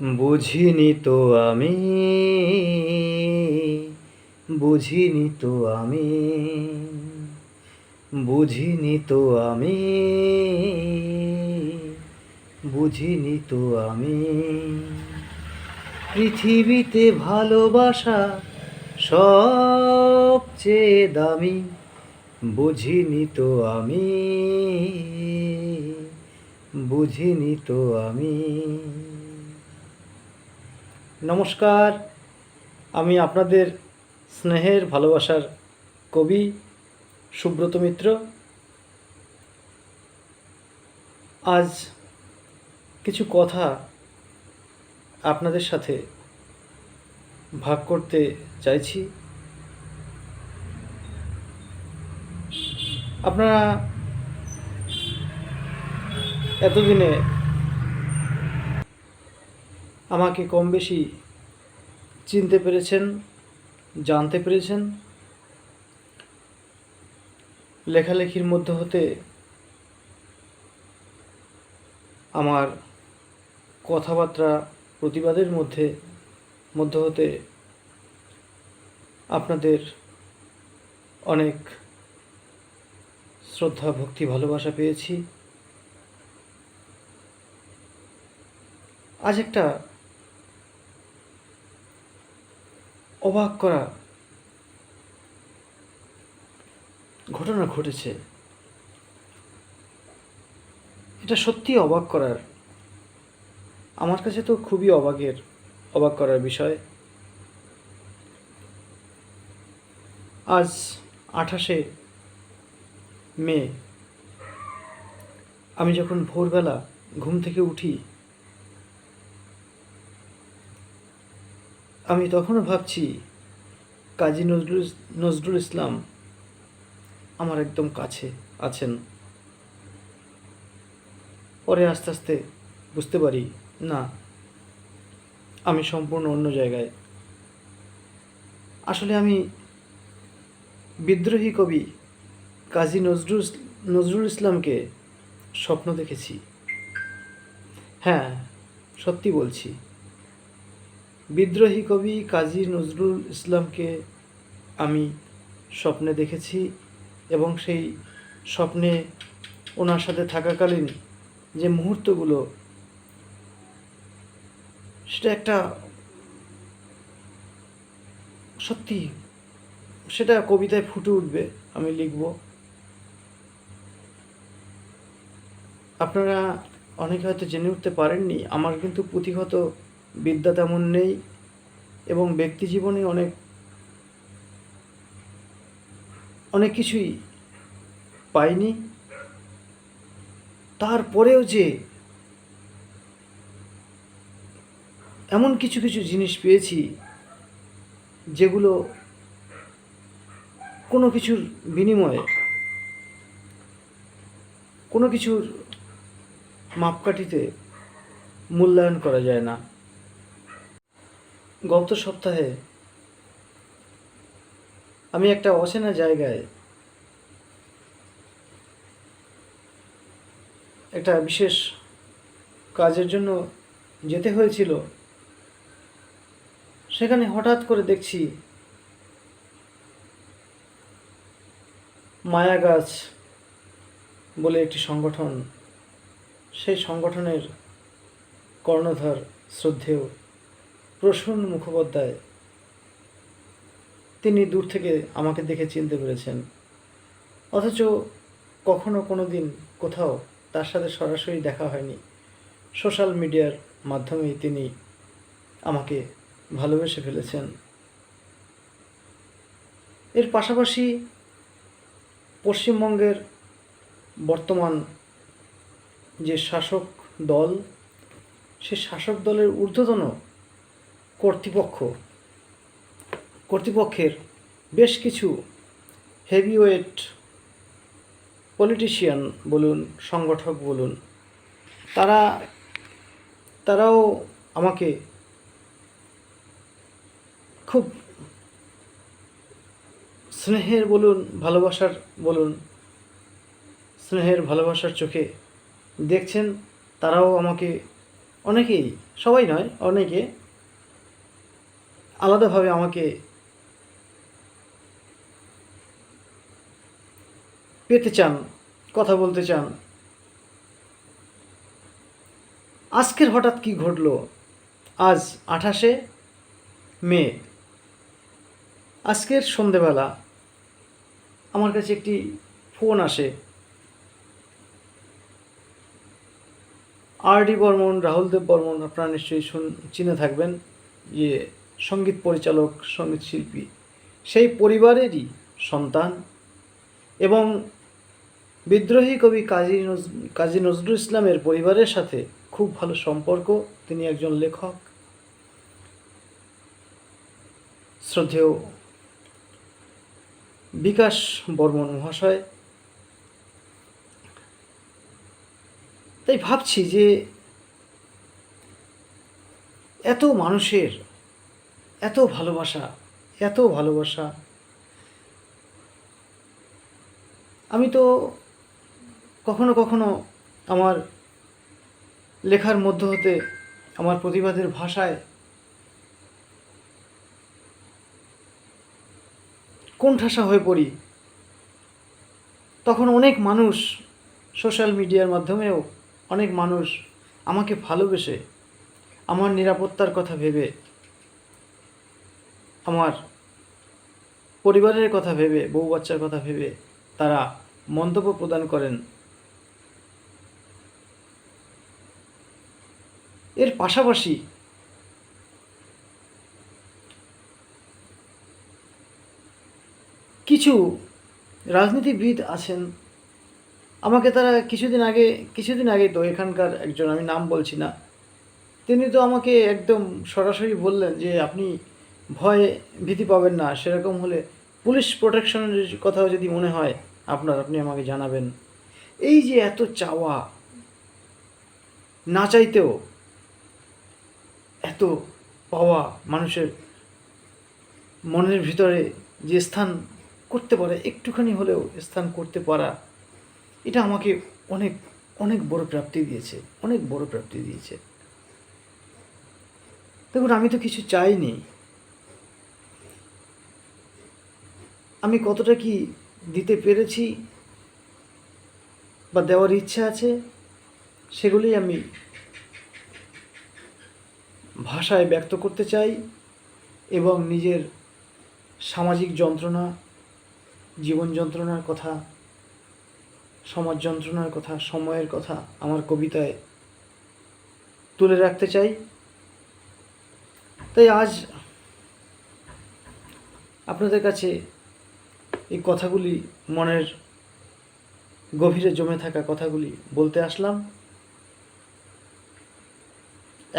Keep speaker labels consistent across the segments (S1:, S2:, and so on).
S1: বুঝিনি তো আমি, বুঝিনি তো আমি, বুঝিনি তো আমি, বুঝিনি তো আমি। পৃথিবীতে ভালোবাসা সবচেয়ে দামি, বুঝিনি তো আমি, বুঝিনি তো আমি। নমস্কার। আমি আপনাদের স্নেহের ভালোবাসার কবি সুব্রত মিত্র। আজ কিছু কথা আপনাদের সাথে ভাগ করতে চাইছি। আপনারা এতদিনে আমাকে কম বেশি চিনতে পেরেছেন, জানতে পেরেছেন। লেখালেখির মধ্যে হতে আমার কথাবার্তা প্রতিবাদের মধ্যে, মধ্য হতে আপনাদের অনেক শ্রদ্ধা, ভক্তি, ভালোবাসা পেয়েছি। আজ একটা অবাক করা ঘটনা ঘটেছে। এটা সত্যি অবাক করার। আমার কাছে তো খুবই অবাকের, অবাক করার বিষয়। আজ আঠাশে মে, আমি যখন ভোরবেলা ঘুম থেকে উঠি আমি তখনও ভাবছি, কাজী নজরুল নজরুল ইসলাম আমার একদম কাছে আছেন। পরে আস্তে আস্তে বুঝতে পারি, না, আমি সম্পূর্ণ অন্য জায়গায়। আসলে আমি বিদ্রোহী কবি কাজী নজরুল নজরুল ইসলামকে স্বপ্ন দেখেছি। হ্যাঁ সত্যি বলছি। বিদ্রোহী কবি কাজী নজরুল ইসলামকে আমি স্বপ্নে দেখেছি এবং সেই স্বপ্নে ওনার সাথে থাকাকালীন যে মুহূর্তগুলো, সেটা একটা সত্যি সেটা কবিতায় ফুটে উঠবে, আমি লিখব। আপনারা অনেকে হয়তো জেনে উঠতে পারেননি, আমার কিন্তু পুঁথিগত বিদ্যা তেমন নেই এবং ব্যক্তি জীবনে অনেক অনেক কিছুই পাইনি। তারপরেও যে এমন কিছু কিছু জিনিস পেয়েছি যেগুলো কোনো কিছুর বিনিময়ে, কোনো কিছুর মাপকাঠিতে মূল্যায়ন করা যায় না। গত সপ্তাহে আমি একটা অচেনা জায়গায় একটা বিশেষ কাজের জন্য যেতে হয়েছিল। সেখানে হঠাৎ করে দেখছি মায়া গাছ বলে একটি সংগঠন। সেই সংগঠনের কর্ণধার শ্রদ্ধেয়। প্রসূন মুখোপাধ্যায়, তিনি দূর থেকে আমাকে দেখে চিনতে পেরেছেন। অথচ কখনো কোনো দিন কোথাও তার সাথে সরাসরি দেখা হয়নি। সোশ্যাল মিডিয়ার মাধ্যমেই তিনি আমাকে ভালোবেসে ফেলেছেন। এর পাশাপাশি পশ্চিমবঙ্গের বর্তমান যে শাসক দল, সে শাসক দলের ঊর্ধ্বতন কর্তৃপক্ষ। কর্তৃপক্ষের বেশ কিছু হেভিওয়েট পলিটিশিয়ান বলুন, সংগঠক বলুন, তারা, তারাও আমাকে খুব স্নেহের বলুন, ভালোবাসার বলুন, স্নেহের, ভালোবাসার চোখে দেখছেন, তারাও আমাকে অনেকেই, সবাই নয়, অনেকে আলাদাভাবে আমাকে পেতে চান, কথা বলতে চান। আজকের হঠাৎ কি ঘটলো? আজ আঠাশে মে। আজকের সন্ধেবেলা আমার কাছে একটি ফোন আসে। আর ডি বর্মন, রাহুল দেব বর্মন, আপনারা নিশ্চয়ই শুন, চিনে থাকবেন যে সংগীত পরিচালক, সংগীত শিল্পী। সেই পরিবারেরই সন্তান এবং বিদ্রোহী কবি কাজী নজ, কাজী নজরুল ইসলামের পরিবারের সাথে খুব ভালো সম্পর্ক। তিনি একজন লেখক। শ্রদ্ধেয় বিকাশ বর্মন মহাশয়। তাই ভাবছি যে এত মানুষের এত ভালোবাসা এত ভালোবাসা। আমি তো কখনো কখনো আমার লেখার মধ্য হতে আমার প্রতিবাদের ভাষায় কোণঠাসা হয়ে পড়ি। তখন অনেক মানুষ সোশ্যাল মিডিয়ার মাধ্যমেও অনেক মানুষ আমাকে ভালোবেসে আমার নিরাপত্তার কথা ভেবে আমার পরিবারের কথা ভেবে, বউ বাচ্চার কথা ভেবে তারা মন্তব্য প্রদান করেন। এর পাশাপাশি কিছু রাজনীতিবিদ আছেন। আমাকে তারা কিছুদিন আগে কিছুদিন আগে তো এখানকার একজন, আমি নাম বলছি না, তিনি তো আমাকে একদম সরাসরি বললেন যে আপনি ভয়ে ভীতি পাবেন না। সেরকম হলে পুলিশ প্রোটেকশনের কথাও যদি মনে হয়, আপনার, আপনি আমাকে জানাবেন। এই যে এত চাওয়া, না চাইতেও এত পাওয়া মানুষের মনের ভিতরে যে স্থান করতে পারে, একটুখানি হলেও স্থান করতে পারা, এটা আমাকে অনেক অনেক বড় প্রাপ্তি দিয়েছে, অনেক বড় প্রাপ্তি দিয়েছে। দেখুন, আমি তো কিছু চাইনি। আমি কতটা কি দিতে পেরেছি বা দেওয়ার ইচ্ছা আছে সেগুলি আমি ভাষায় ব্যক্ত করতে চাই এবং নিজের সামাজিক যন্ত্রণা, জীবন যন্ত্রণার কথা, সমাজ যন্ত্রণার কথা, সময়ের কথা আমার কবিতায় তুলে রাখতে চাই। তাই আজ আপনাদের কাছে এই কথাগুলি মনের গভীরে জমে থাকা কথাগুলি বলতে আসলাম।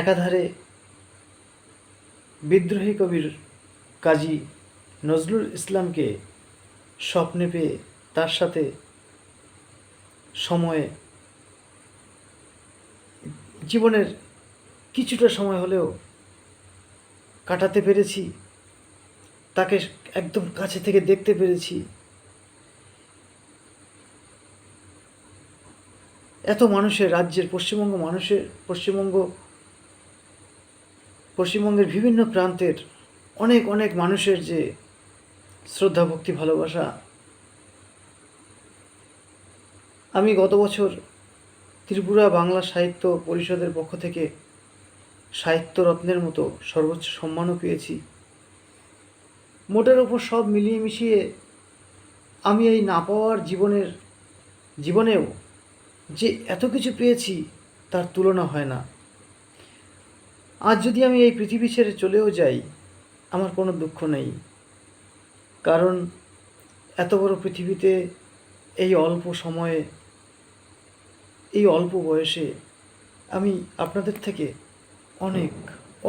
S1: একাধারে বিদ্রোহী কবির কাজী নজরুল ইসলামকে স্বপ্নে পেয়ে তার সাথে সময়ে জীবনের কিছুটা সময় হলেও কাটাতে পেরেছি। তাকে একদম কাছে থেকে দেখতে পেরেছি। এত মানুষের রাজ্যের, পশ্চিমবঙ্গ মানুষের, পশ্চিমবঙ্গ, পশ্চিমবঙ্গের বিভিন্ন প্রান্তের অনেক অনেক মানুষের যে শ্রদ্ধা, ভক্তি, ভালোবাসা। আমি গত বছর ত্রিপুরা বাংলা সাহিত্য পরিষদের পক্ষ থেকে সাহিত্য রত্নের মতো সর্বোচ্চ সম্মানও পেয়েছি। মোটের ওপর সব মিলিয়ে মিশিয়ে আমি এই না পাওয়ার জীবনের, জীবনেও যে এত কিছু পেয়েছি তার তুলনা হয় না। আজ যদি আমি এই পৃথিবী ছেড়ে চলেও যাই, আমার কোনো দুঃখ নেই। কারণ এত বড় পৃথিবীতে এই অল্প সময়ে, এই অল্প বয়সে আমি আপনাদের থেকে অনেক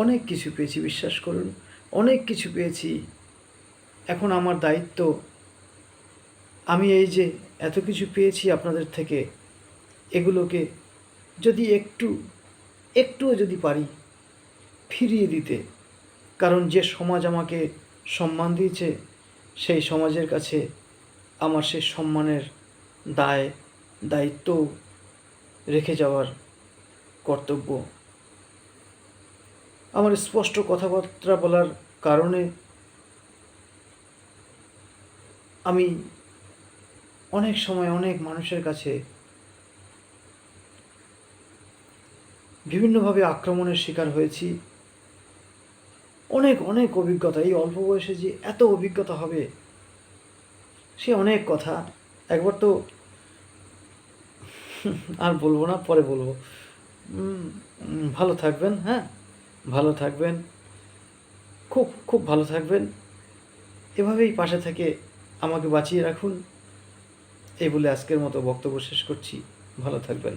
S1: অনেক কিছু পেয়েছি, বিশ্বাস করুন। অনেক কিছু পেয়েছি এখন আমার দায়িত্ব। আমি এই যে এত কিছু পেয়েছি আপনাদের থেকে, এগুলোকে যদি একটু, একটুও যদি পারি ফিরিয়ে দিতে, কারণ যে সমাজ আমাকে সম্মান দিয়েছে, সেই সমাজের কাছে আমার সে সম্মানের দায় দায়িত্ব রেখে যাওয়ার কর্তব্য। আমার স্পষ্ট কথাবার্তা বলার কারণে আমি অনেক সময় অনেক মানুষের কাছে বিভিন্নভাবে আক্রমণের শিকার হয়েছি। অনেক অনেক অভিজ্ঞতা, এই অল্প বয়সে যে এত অভিজ্ঞতা হবে, সে অনেক কথা। একবার তো আর বলব না, পরে বলব। ভালো থাকবেন হ্যাঁ? ভালো থাকবেন। খুব খুব ভালো থাকবেন। এভাবেই পাশে থেকে আমাকে বাঁচিয়ে রাখুন। এই বলে আজকের মতো বক্তব্য শেষ করছি। ভালো থাকবেন।